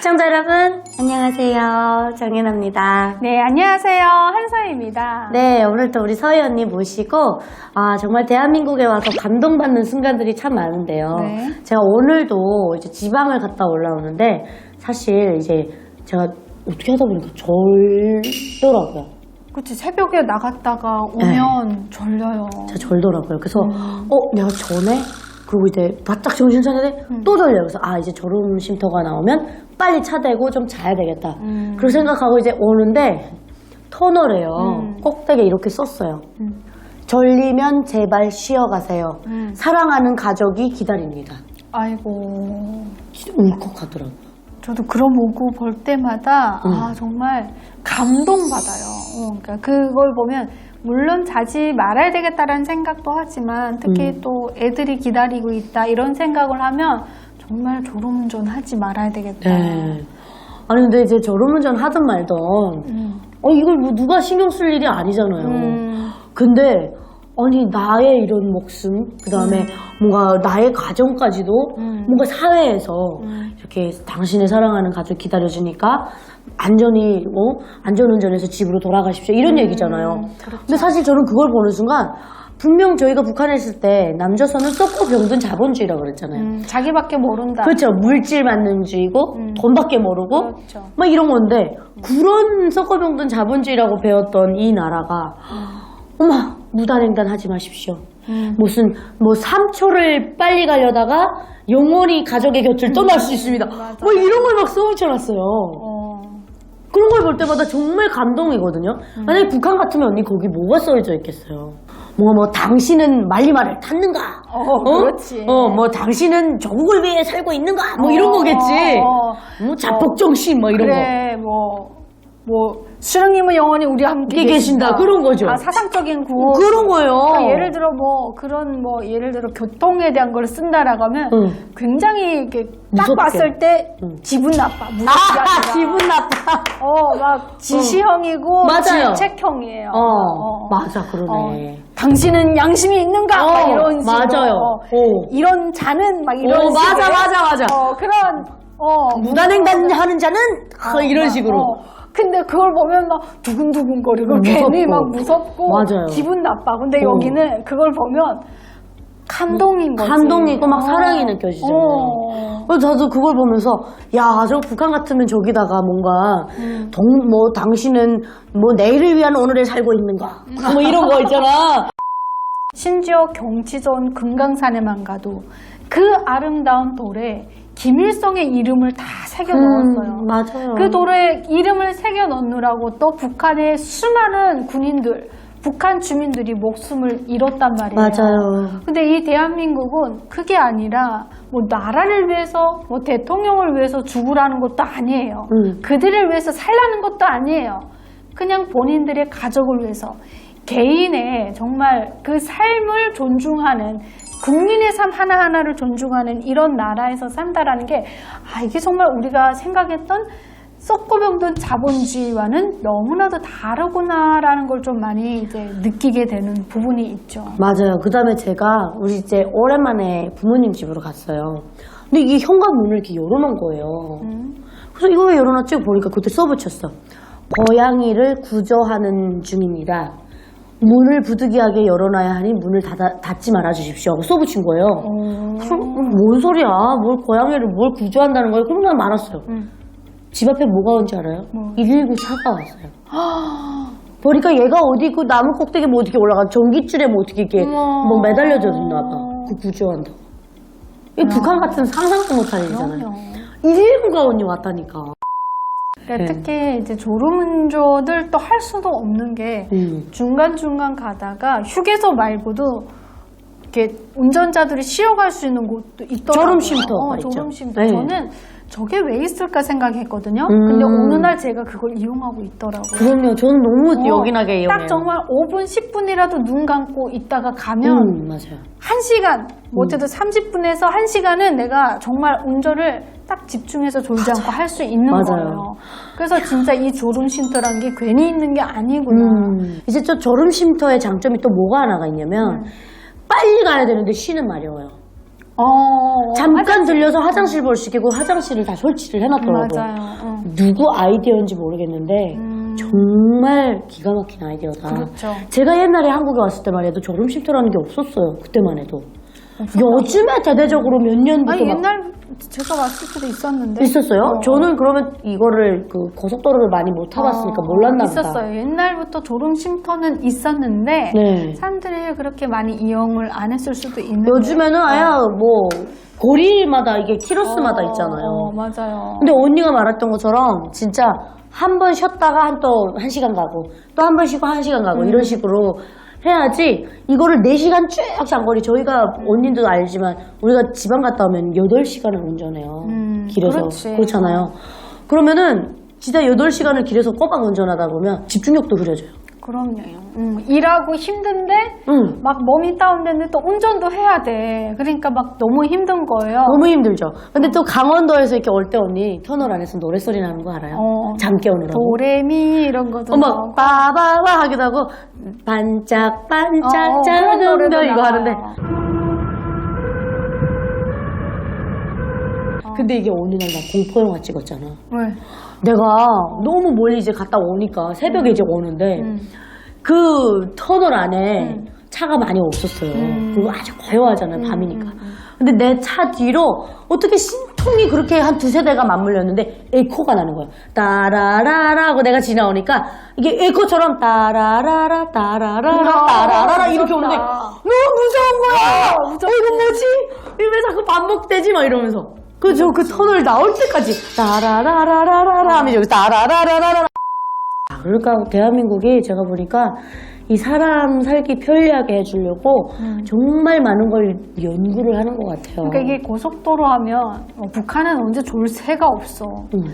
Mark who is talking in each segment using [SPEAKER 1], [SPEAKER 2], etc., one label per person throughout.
[SPEAKER 1] 시청자 여러분, 안녕하세요. 정연아입니다.
[SPEAKER 2] 네, 안녕하세요. 한서입니다.
[SPEAKER 1] 네, 오늘 또 우리 서희 언니 모시고, 아, 정말 대한민국에 와서 감동받는 순간들이 참 많은데요.
[SPEAKER 2] 네.
[SPEAKER 1] 제가 오늘도 이제 지방을 갔다 올라오는데, 사실 이제 제가 어떻게 하다 보니까 절더라고요.
[SPEAKER 2] 그치, 새벽에 나갔다가 오면 졸려요.
[SPEAKER 1] 진짜 절더라고요. 그래서,
[SPEAKER 2] 음.
[SPEAKER 1] 어, 내가 전에? 그리고 이제 바짝 정신 차리는데
[SPEAKER 2] 음.
[SPEAKER 1] 또 졸려요. 그래서, 아, 이제 졸음 쉼터가 나오면 빨리 차 대고 좀 자야 되겠다.
[SPEAKER 2] 음.
[SPEAKER 1] 그렇게 생각하고 이제 오는데, 터널에요.
[SPEAKER 2] 음.
[SPEAKER 1] 꼭대기에 이렇게 썼어요.
[SPEAKER 2] 음.
[SPEAKER 1] 졸리면 제발 쉬어가세요.
[SPEAKER 2] 음.
[SPEAKER 1] 사랑하는 가족이 기다립니다.
[SPEAKER 2] 아이고.
[SPEAKER 1] 진짜 울컥하더라고요.
[SPEAKER 2] 저도 그런 문구 볼 때마다,
[SPEAKER 1] 음.
[SPEAKER 2] 아, 정말 감동받아요. 어, 그러니까 그걸 보면, 물론 자지 말아야 되겠다라는 생각도 하지만, 특히
[SPEAKER 1] 음.
[SPEAKER 2] 또 애들이 기다리고 있다, 이런 생각을 하면, 정말 졸음운전 하지 말아야 되겠다.
[SPEAKER 1] 네. 아니 근데 이제 졸음운전 하든 말든
[SPEAKER 2] 음.
[SPEAKER 1] 어 이걸 뭐 누가 신경 쓸 일이 아니잖아요.
[SPEAKER 2] 음.
[SPEAKER 1] 근데 아니 나의 이런 목숨 그다음에 뭔가 나의 가정까지도
[SPEAKER 2] 음.
[SPEAKER 1] 뭔가 사회에서
[SPEAKER 2] 음.
[SPEAKER 1] 이렇게 당신의 사랑하는 가족 기다려주니까 안전히 뭐 안전운전해서 집으로 돌아가십시오 이런 얘기잖아요.
[SPEAKER 2] 그렇죠.
[SPEAKER 1] 근데 사실 저는 그걸 보는 순간 분명 저희가 북한에 있을 때 남조선은 썩고 병든 자본주의라고 그랬잖아요.
[SPEAKER 2] 음, 자기밖에 모른다.
[SPEAKER 1] 그렇죠. 물질 만능주의고
[SPEAKER 2] 음.
[SPEAKER 1] 돈밖에 모르고
[SPEAKER 2] 그렇죠.
[SPEAKER 1] 막 이런 건데 그런 썩어병든 자본주의라고 배웠던 이 나라가 무단횡단 하지 마십시오.
[SPEAKER 2] 음.
[SPEAKER 1] 무슨 뭐 3초를 빨리 가려다가 영원히 가족의 곁을 떠날 수 있습니다.
[SPEAKER 2] 맞아.
[SPEAKER 1] 뭐 이런 걸 막 써붙여놨어요.
[SPEAKER 2] 어.
[SPEAKER 1] 그런 걸 볼 때마다 정말 감동이거든요. 만약에 북한 같으면 언니 거기 뭐가 써져 있겠어요. 뭐, 뭐, 당신은 말리말을 탔는가?
[SPEAKER 2] 어, 그렇지.
[SPEAKER 1] 어, 뭐, 당신은 조국을 위해 살고 있는가? 뭐 이런
[SPEAKER 2] 어,
[SPEAKER 1] 거겠지.
[SPEAKER 2] 어,
[SPEAKER 1] 뭐, 자폭정신, 뭐 이런 거.
[SPEAKER 2] 그래, 뭐, 뭐, 수령님은 영원히 우리와 함께
[SPEAKER 1] 계신다. 그런 거죠.
[SPEAKER 2] 아, 사상적인 구호.
[SPEAKER 1] 그런 거예요.
[SPEAKER 2] 그러니까 예를 들어 뭐, 그런 뭐, 예를 들어 교통에 대한 걸 쓴다라고 하면
[SPEAKER 1] 응.
[SPEAKER 2] 굉장히 이렇게 딱
[SPEAKER 1] 무섭게.
[SPEAKER 2] 봤을 때
[SPEAKER 1] 응.
[SPEAKER 2] 기분 나빠.
[SPEAKER 1] 아. 기분 나빠.
[SPEAKER 2] 어, 막 지시형이고
[SPEAKER 1] 맞아요.
[SPEAKER 2] 질책형이에요.
[SPEAKER 1] 어, 맞아, 그러네.
[SPEAKER 2] 어, 당신은 양심이 있는가? 막
[SPEAKER 1] 어,
[SPEAKER 2] 이런 식으로.
[SPEAKER 1] 맞아요.
[SPEAKER 2] 어,
[SPEAKER 1] 어.
[SPEAKER 2] 이런 자는 막 이런
[SPEAKER 1] 어, 맞아, 맞아, 맞아.
[SPEAKER 2] 어, 그런 어,
[SPEAKER 1] 무단횡단 하는 자는 하, 이런
[SPEAKER 2] 막,
[SPEAKER 1] 식으로.
[SPEAKER 2] 어. 근데 그걸 보면 막 두근두근 거리고
[SPEAKER 1] 무섭고.
[SPEAKER 2] 괜히 막 무섭고
[SPEAKER 1] 맞아요.
[SPEAKER 2] 기분 나빠. 근데
[SPEAKER 1] 어.
[SPEAKER 2] 여기는 그걸 보면 감동인 거지.
[SPEAKER 1] 감동이고 막
[SPEAKER 2] 어.
[SPEAKER 1] 사랑이 느껴지잖아요.
[SPEAKER 2] 어.
[SPEAKER 1] 그래서 저도 그걸 보면서 야 저 북한 같으면 저기다가 뭔가
[SPEAKER 2] 음.
[SPEAKER 1] 동, 뭐 당신은 뭐 내일을 위한 오늘을 살고 있는가 뭐 이런 거 있잖아
[SPEAKER 2] 심지어 경치전 금강산에만 가도 그 아름다운 돌에 김일성의 이름을 다 새겨 넣었어요.
[SPEAKER 1] 음, 맞아요
[SPEAKER 2] 그 돌에 이름을 새겨 넣느라고 또 북한의 수많은 군인들, 북한 주민들이 목숨을 잃었단 말이에요.
[SPEAKER 1] 맞아요
[SPEAKER 2] 근데 이 대한민국은 그게 아니라 뭐 나라를 위해서 뭐 대통령을 위해서 죽으라는 것도 아니에요.
[SPEAKER 1] 음.
[SPEAKER 2] 그들을 위해서 살라는 것도 아니에요. 그냥 본인들의 가족을 위해서 개인의 정말 그 삶을 존중하는 국민의 삶 하나하나를 존중하는 이런 나라에서 산다라는 게 아, 이게 정말 우리가 생각했던 썩고 병든 자본주의와는 너무나도 다르구나라는 걸 좀 많이 이제 느끼게 되는 부분이 있죠.
[SPEAKER 1] 맞아요. 그 다음에 제가 우리 이제 오랜만에 부모님 집으로 갔어요. 근데 이게 현관문을 이렇게 열어놓은 거예요.
[SPEAKER 2] 음.
[SPEAKER 1] 그래서 이거 왜 열어놨지? 보니까 그때 써붙였어. 고양이를 구조하는 중입니다 문을 부득이하게 열어놔야 하니 문을 닫아, 닫지 말아 주십시오 하고 써붙인 거예요
[SPEAKER 2] 어.
[SPEAKER 1] 그럼 뭔 소리야? 뭘 고양이를 뭘 구조한다는 거예요? 그럼 난 말았어요.
[SPEAKER 2] 음.
[SPEAKER 1] 집 앞에 뭐가 온지 알아요?
[SPEAKER 2] 뭐.
[SPEAKER 1] 119 차가 왔어요. 보니까 얘가 어디 그 나무 꼭대기 뭐 어떻게 올라가 전기줄에 뭐 어떻게 이렇게. 뭐 매달려져 있나 봐. 그 구조한다고. 이 북한 같은 상상도 못할 일이잖아요.
[SPEAKER 2] 그럼요.
[SPEAKER 1] 119가 언니 왔다니까.
[SPEAKER 2] 그러니까
[SPEAKER 1] 네.
[SPEAKER 2] 특히 이제 졸음운전을 또 할 수도 없는 게
[SPEAKER 1] 음.
[SPEAKER 2] 중간중간 가다가 휴게소 말고도 이렇게 운전자들이 쉬어갈 수 있는 곳도 있더라고요.
[SPEAKER 1] 졸음 쉼터가
[SPEAKER 2] 어,
[SPEAKER 1] 있죠.
[SPEAKER 2] 졸음 쉼터.
[SPEAKER 1] 네.
[SPEAKER 2] 저는 저게 왜 있을까 생각했거든요.
[SPEAKER 1] 음.
[SPEAKER 2] 근데 어느 날 제가 그걸 이용하고 있더라고요.
[SPEAKER 1] 그럼요. 저는 너무
[SPEAKER 2] 어,
[SPEAKER 1] 요긴하게 이용해요.
[SPEAKER 2] 딱 정말 5분, 10분이라도 눈 감고 있다가 가면
[SPEAKER 1] 음, 맞아요.
[SPEAKER 2] 한 시간, 뭐 어쨌든 30분에서 한 시간은 내가 정말 운전을 딱 집중해서 졸지 않고 할 수 있는
[SPEAKER 1] 맞아요.
[SPEAKER 2] 거예요. 그래서 진짜 이 졸음 쉼터란 게 괜히 있는 게 아니구나.
[SPEAKER 1] 음. 이제 저 졸음 쉼터의 장점이 또 뭐가 하나가 있냐면 빨리 가야 되는데 쉬는 마려워요.
[SPEAKER 2] 어,
[SPEAKER 1] 잠깐
[SPEAKER 2] 화장실.
[SPEAKER 1] 들려서 화장실 볼 시키고 화장실을 다 설치를 해놨더라고요.
[SPEAKER 2] 맞아요. 어.
[SPEAKER 1] 누구 아이디어인지 모르겠는데
[SPEAKER 2] 음.
[SPEAKER 1] 정말 기가 막힌 아이디어다.
[SPEAKER 2] 그렇죠.
[SPEAKER 1] 제가 옛날에 한국에 왔을 때만 해도 졸음 쉼터라는 게 없었어요. 그때만 해도. 요즘에 대대적으로 몇 년부터
[SPEAKER 2] 아니
[SPEAKER 1] 막
[SPEAKER 2] 옛날 제가 왔을 때도 있었는데
[SPEAKER 1] 있었어요?
[SPEAKER 2] 어.
[SPEAKER 1] 저는 그러면 이거를 그 고속도로를 많이 못 타봤으니까
[SPEAKER 2] 어,
[SPEAKER 1] 몰랐나 보다.
[SPEAKER 2] 있었어요. 옛날부터 졸음 쉼터는 있었는데
[SPEAKER 1] 네.
[SPEAKER 2] 사람들이 그렇게 많이 이용을 안 했을 수도 있는데
[SPEAKER 1] 요즘에는 아야 뭐 거리마다 이게 키로수마다
[SPEAKER 2] 어,
[SPEAKER 1] 있잖아요.
[SPEAKER 2] 어, 맞아요.
[SPEAKER 1] 근데 언니가 말했던 것처럼 진짜 한 번 쉬었다가 한 또 한 시간 가고 또 한 번 쉬고 한 시간 가고
[SPEAKER 2] 음.
[SPEAKER 1] 이런 식으로 해야지 이거를 4시간 쭉 장거리 저희가 언니도 알지만 우리가 지방 갔다 오면 8시간을 운전해요.
[SPEAKER 2] 음,
[SPEAKER 1] 길에서.
[SPEAKER 2] 그렇지.
[SPEAKER 1] 그렇잖아요. 그러면은 진짜 8시간을 길에서 꼬박 운전하다 보면 집중력도 흐려져요.
[SPEAKER 2] 그럼요. 음, 일하고 힘든데
[SPEAKER 1] 응.
[SPEAKER 2] 막 몸이 다운되는데 또 운전도 해야 돼. 그러니까 막 너무 힘든 거예요.
[SPEAKER 1] 너무 힘들죠. 근데 또 강원도에서 이렇게 올 때 언니 터널 안에서 노래소리 나는 거 알아요?
[SPEAKER 2] 어.
[SPEAKER 1] 잠 깨우느라고.
[SPEAKER 2] 도레미 이런 것도
[SPEAKER 1] 어머
[SPEAKER 2] 나오고.
[SPEAKER 1] 빠바바 하기도 하고 반짝 반짝
[SPEAKER 2] 어, 그런
[SPEAKER 1] 작은
[SPEAKER 2] 노래도
[SPEAKER 1] 별 이거
[SPEAKER 2] 나와요.
[SPEAKER 1] 하는데 근데 이게 어느 날 나 공포 영화 찍었잖아.
[SPEAKER 2] 왜?
[SPEAKER 1] 내가 너무 멀리 이제 갔다 오니까 새벽에 이제 오는데
[SPEAKER 2] 음.
[SPEAKER 1] 그 터널 안에
[SPEAKER 2] 음.
[SPEAKER 1] 차가 많이 없었어요.
[SPEAKER 2] 음.
[SPEAKER 1] 그리고 아주 고요하잖아요, 밤이니까.
[SPEAKER 2] 음, 음.
[SPEAKER 1] 근데 내 차 뒤로 어떻게 신통이 그렇게 한 두세 대가 맞물렸는데 에코가 나는 거야. 따라라라 하고 내가 지나오니까 이게 에코처럼 따라라라 따라라라
[SPEAKER 2] 아,
[SPEAKER 1] 따라라라 이렇게. 오는데 너무 무서운 거야.
[SPEAKER 2] 아.
[SPEAKER 1] 어, 이거 뭐지? 왜 자꾸 반복되지? 막 이러면서. 그, 저, 그 터널 나올 때까지 따라라라라라라 하면 여기 따라라라라라 아, 그러니까 대한민국이 제가 보니까 이 사람 살기 편리하게 해주려고
[SPEAKER 2] 음.
[SPEAKER 1] 정말 많은 걸 연구를 하는 것 같아요.
[SPEAKER 2] 그러니까 이게 고속도로 하면 어, 북한은 언제 졸 새가 없어.
[SPEAKER 1] 음.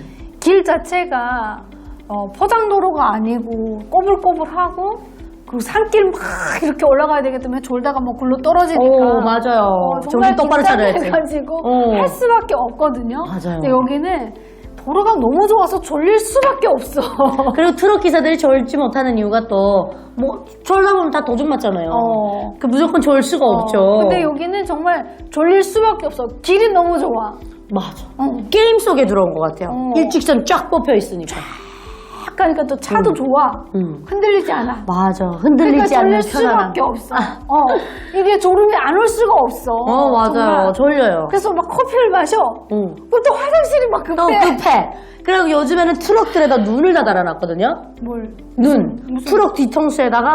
[SPEAKER 2] 길 자체가 어, 포장도로가 아니고 꼬불꼬불하고 그리고 산길 막 이렇게 올라가야 되기 때문에 졸다가 뭐 굴러 떨어지니까
[SPEAKER 1] 오, 맞아요.
[SPEAKER 2] 어,
[SPEAKER 1] 정신 똑바로 차려야지.
[SPEAKER 2] 가지고
[SPEAKER 1] 어.
[SPEAKER 2] 할 수밖에 없거든요.
[SPEAKER 1] 맞아요.
[SPEAKER 2] 근데 여기는 도로가 너무 좋아서 졸릴 수밖에 없어.
[SPEAKER 1] 그리고 트럭 기사들이 졸지 못하는 이유가 또, 뭐, 졸다 보면 다 도둑 맞잖아요.
[SPEAKER 2] 어.
[SPEAKER 1] 그 무조건 졸 수가 없죠.
[SPEAKER 2] 어, 근데 여기는 정말 졸릴 수밖에 없어. 길이 너무 좋아.
[SPEAKER 1] 맞아.
[SPEAKER 2] 어.
[SPEAKER 1] 게임 속에 들어온 것 같아요.
[SPEAKER 2] 어.
[SPEAKER 1] 일직선 쫙 뽑혀 있으니까.
[SPEAKER 2] 약간니까 또 차도 좋아.
[SPEAKER 1] 음.
[SPEAKER 2] 흔들리지 않아.
[SPEAKER 1] 맞아.
[SPEAKER 2] 그러니까
[SPEAKER 1] 흔들리지 않는
[SPEAKER 2] 졸릴
[SPEAKER 1] 편안함.
[SPEAKER 2] 수밖에 없어. 어, 이게 졸음이 안 올 수가 없어.
[SPEAKER 1] 어, 맞아요.
[SPEAKER 2] 정말.
[SPEAKER 1] 졸려요.
[SPEAKER 2] 그래서 막 커피를 마셔.
[SPEAKER 1] 응.
[SPEAKER 2] 그럼 또 화장실이 막 급해.
[SPEAKER 1] 어, 급해. 그리고 요즘에는 트럭들에다 눈을 다 달아놨거든요.
[SPEAKER 2] 뭘?
[SPEAKER 1] 눈.
[SPEAKER 2] 무슨-
[SPEAKER 1] 트럭 뒤통수에다가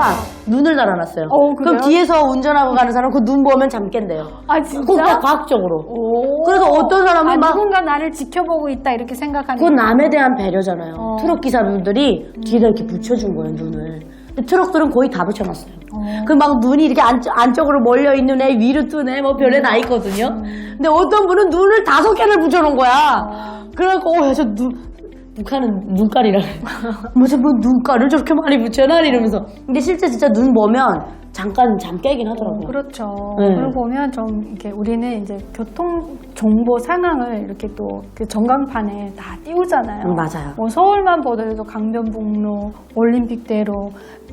[SPEAKER 1] 눈을 달아놨어요.
[SPEAKER 2] 어, 그래요?
[SPEAKER 1] 그럼 뒤에서 운전하고 가는 사람 그 눈 보면 잠 깬대요.
[SPEAKER 2] 아 진짜?
[SPEAKER 1] 그거 과학적으로.
[SPEAKER 2] 오.
[SPEAKER 1] 그래서 어떤 사람은
[SPEAKER 2] 아,
[SPEAKER 1] 막-
[SPEAKER 2] 누군가 나를 지켜보고 있다 이렇게 생각하는.
[SPEAKER 1] 그건 남에 대한 배려잖아요.
[SPEAKER 2] 어.
[SPEAKER 1] 트럭 기사분들이 뒤에다 이렇게 붙여준 거예요, 눈을. 근데 트럭들은 거의 다 붙여놨어요.
[SPEAKER 2] 어.
[SPEAKER 1] 그막 눈이 이렇게 안, 안쪽 으로 몰려 있는 애, 위로 뜬 애, 뭐 별에 다 있거든요.
[SPEAKER 2] 음.
[SPEAKER 1] 근데 어떤 분은 눈을 다섯 개를 붙여놓은 거야.
[SPEAKER 2] 어.
[SPEAKER 1] 그래갖고, 어, 저 눈, 북한은 눈깔이라. 무슨 뭐 눈깔을 저렇게 많이 붙여놔? 이러면서. 근데 실제 진짜 눈 보면 잠깐 잠 깨긴 하더라고요.
[SPEAKER 2] 그렇죠.
[SPEAKER 1] 네.
[SPEAKER 2] 그리고 보면 좀 이렇게 우리는 이제 교통 정보 상황을 이렇게 또 그 전광판에 다 띄우잖아요.
[SPEAKER 1] 음, 맞아요.
[SPEAKER 2] 뭐 서울만 보더라도 강변북로, 올림픽대로.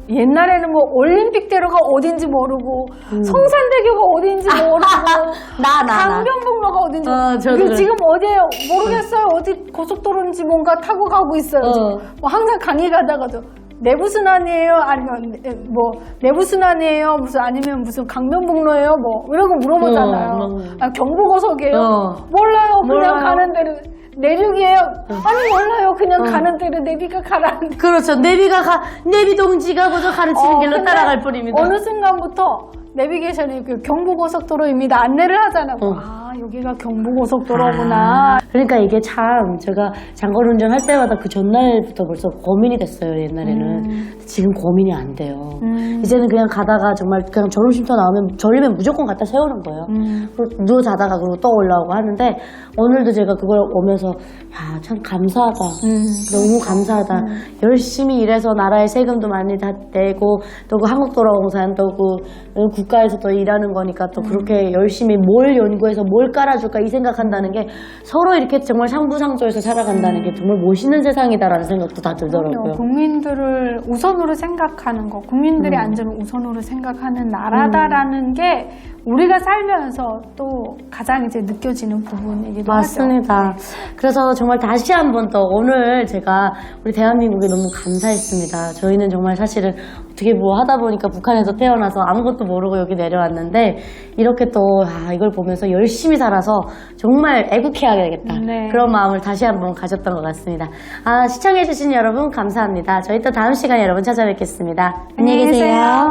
[SPEAKER 2] 옛날에는 뭐 올림픽대로가 어딘지 모르고 성산대교가 어딘지 모르고
[SPEAKER 1] 음. 나, 나, 나.
[SPEAKER 2] 강변북로가 어딘지
[SPEAKER 1] 어, 저도
[SPEAKER 2] 그리고
[SPEAKER 1] 그래.
[SPEAKER 2] 지금 어디에요? 모르겠어요. 어디 고속도로인지 뭔가 타고 가고 있어요.
[SPEAKER 1] 어.
[SPEAKER 2] 지금. 뭐 항상 강의 가다가도 내부순환이에요? 아니면 네, 뭐 내부순환이에요? 무슨 아니면 무슨 강변북로예요? 뭐 이런 거 물어보잖아요.
[SPEAKER 1] 어, 어.
[SPEAKER 2] 아, 경부고속이에요?
[SPEAKER 1] 어.
[SPEAKER 2] 몰라요. 그냥
[SPEAKER 1] 몰라요.
[SPEAKER 2] 가는 대로 내륙이에요? 아니 몰라요. 그냥 가는 대로 내비가 가라는데.
[SPEAKER 1] 그렇죠. 내비가 가, 내비 동지가 먼저 가르치는
[SPEAKER 2] 어,
[SPEAKER 1] 길로 따라갈 뿐입니다.
[SPEAKER 2] 어느 순간부터 내비게이션이 그 경부고속도로입니다. 안내를 하잖아.
[SPEAKER 1] 어.
[SPEAKER 2] 아 여기가 경부고속도로구나.
[SPEAKER 1] 아, 그러니까 이게 참 제가 장거리 운전 할 때마다 그 전날부터 벌써 고민이 됐어요 옛날에는 지금 고민이 안 돼요
[SPEAKER 2] 음.
[SPEAKER 1] 이제는 그냥 가다가 정말 그냥 졸음 쉼터 나오면 졸리면 무조건 갖다 세우는 거예요
[SPEAKER 2] 음.
[SPEAKER 1] 그리고 누워 자다가 그리고 또 올라오고 하는데 오늘도 제가 그걸 오면서 야 참 감사하다
[SPEAKER 2] 음.
[SPEAKER 1] 너무 감사하다. 열심히 일해서 나라에 세금도 많이 다 내고 또 그 한국도로공사는 또그 국가에서 또 일하는 거니까 또 그렇게 열심히 뭘 연구해서 뭘 깔아줄까 이 생각한다는 게 서로 이렇게 정말 상부상조해서 살아간다는 게 정말 멋있는 세상이다라는 생각도 다 들더라고요.
[SPEAKER 2] 국민들을 우선으로 생각하는 거, 국민들의
[SPEAKER 1] 음.
[SPEAKER 2] 안전을 우선으로 생각하는 나라다라는 게 우리가 살면서 또 가장 이제 느껴지는 부분이기도.
[SPEAKER 1] 맞습니다. 그래서 정말 다시 한 번 더 오늘 제가 우리 대한민국에 너무 감사했습니다. 저희는 정말 사실은 어떻게 뭐 하다 보니까 북한에서 태어나서 아무것도 모르고 여기 내려왔는데 이렇게 또 아, 이걸 보면서 열심히 살아서 정말 애국해야 되겠다.
[SPEAKER 2] 네.
[SPEAKER 1] 그런 마음을 다시 한번 가졌던 것 같습니다. 아, 시청해주신 여러분 감사합니다. 저희 또 다음 시간에 여러분 찾아뵙겠습니다. 안녕히 계세요.